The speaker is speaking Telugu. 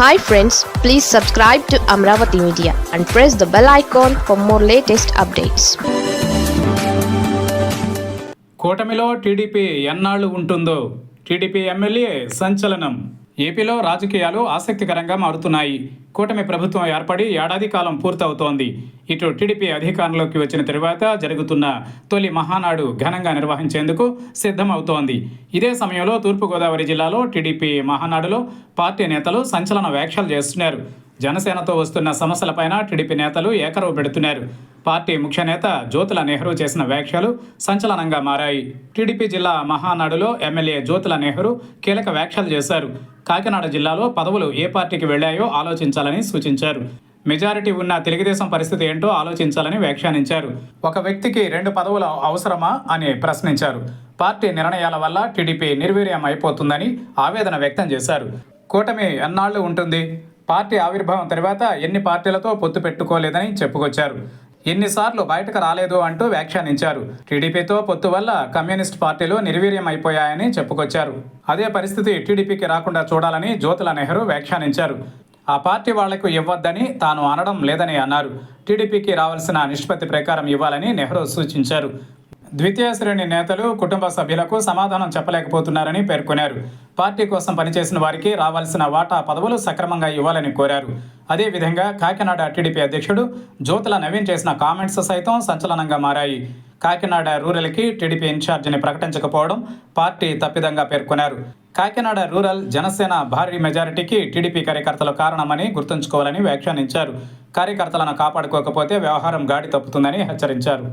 Hi friends please subscribe to Amaravati media and press the bell icon for more latest updates కూటమిలో టీడీపీ ఎన్నాళ్ళు ఉంటుందో? టీడీపీ ఎమ్మెల్యే సంచలనం. ఏపీలో రాజకీయాలు ఆసక్తికరంగా మారుతున్నాయి. కూటమి ప్రభుత్వం ఏర్పడి ఏడాది కాలం పూర్తవుతోంది. ఇటు టీడీపీ అధికారంలోకి వచ్చిన తరువాత జరుగుతున్న తొలి మహానాడు ఘనంగా నిర్వహించేందుకు సిద్ధమవుతోంది. ఇదే సమయంలో తూర్పుగోదావరి జిల్లాలో టీడీపీ మహానాడులో పార్టీ నేతలు సంచలన వ్యాఖ్యలు చేస్తున్నారు. జనసేనతో వస్తున్న సమస్యలపైన టీడీపీ నేతలు ఏకరవు పెడుతున్నారు. పార్టీ ముఖ్య నేత జ్యోతుల నెహ్రూ చేసిన వ్యాఖ్యలు సంచలనంగా మారాయి. టీడీపీ జిల్లా మహానాడులో ఎమ్మెల్యే జ్యోతుల నెహ్రూ కీలక వ్యాఖ్యలు చేశారు. కాకినాడ జిల్లాలో పదవులు ఏ పార్టీకి వెళ్ళాయో ఆలోచించాలని సూచించారు. మెజారిటీ ఉన్న తెలుగుదేశం పరిస్థితి ఏంటో ఆలోచించాలని వ్యాఖ్యానించారు. ఒక వ్యక్తికి రెండు పదవులు అవసరమా అని ప్రశ్నించారు. పార్టీ నిర్ణయాల వల్ల టీడీపీ నిర్వీర్యం అయిపోతుందని ఆవేదన వ్యక్తం చేశారు. కూటమి ఎన్నాళ్ళు ఉంటుంది? పార్టీ ఆవిర్భావం తర్వాత ఎన్ని పార్టీలతో పొత్తు పెట్టుకోలేదని చెప్పుకొచ్చారు. ఎన్నిసార్లు బయటకు రాలేదు అంటూ వ్యాఖ్యానించారు. టీడీపీతో పొత్తు వల్ల కమ్యూనిస్ట్ పార్టీలు నిర్వీర్యం అయిపోయాయని చెప్పుకొచ్చారు. అదే పరిస్థితి టీడీపీకి రాకుండా చూడాలని జ్యోతుల నెహ్రూ వ్యాఖ్యానించారు. ఆ పార్టీ వాళ్ళకు ఇవ్వద్దని తాను అనడం లేదని అన్నారు. టీడీపీకి రావాల్సిన నిష్పత్తి ప్రకారం ఇవ్వాలని నెహ్రూ సూచించారు. ద్వితీయ శ్రేణి నేతలు కుటుంబ సభ్యులకు సమాధానం చెప్పలేకపోతున్నారని పేర్కొన్నారు. పార్టీ కోసం పనిచేసిన వారికి రావాల్సిన వాటా పదవులు సక్రమంగా ఇవ్వాలని కోరారు. అదేవిధంగా కాకినాడ టీడీపీ అధ్యక్షుడు జ్యోతుల నవీన్ చేసిన కామెంట్స్ సైతం సంచలనంగా మారాయి. కాకినాడ రూరల్కి టీడీపీ ఇన్ఛార్జిని ప్రకటించకపోవడం పార్టీ తప్పిదంగా పేర్కొన్నారు. కాకినాడ రూరల్ జనసేన భారీ మెజారిటీకి టీడీపీ కార్యకర్తలు కారణమని గుర్తుంచుకోవాలని వ్యాఖ్యానించారు. కార్యకర్తలను కాపాడుకోకపోతే వ్యవహారం గాడి తప్పుతుందని హెచ్చరించారు.